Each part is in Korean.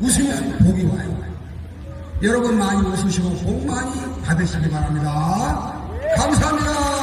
웃으면 복이 와요. 여러분 많이 웃으시고 복 많이 받으시기 바랍니다. 감사합니다.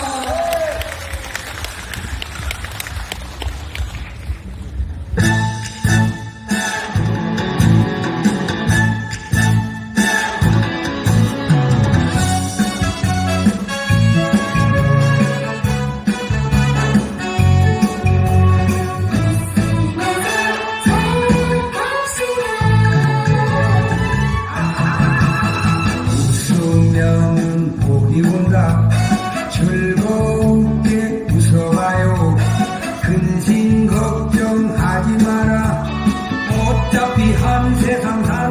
别看他。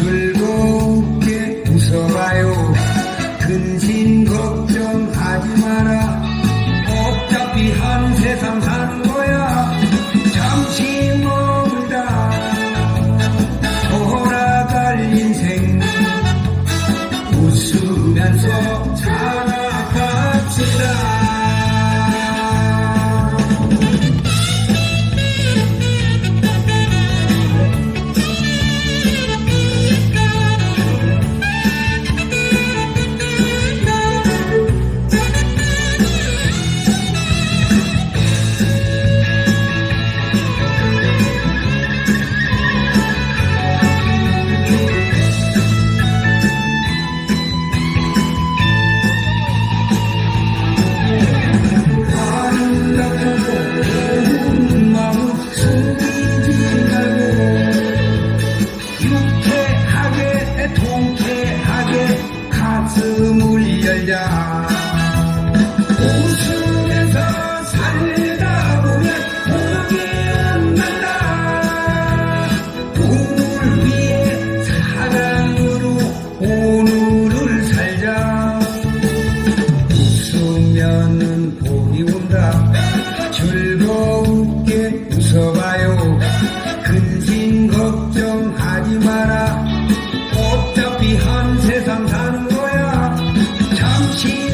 Too 살자 웃으면서 살다 보면 복이 난다. 꿈을 위해 사랑으로 오늘을 살자. 웃으면 to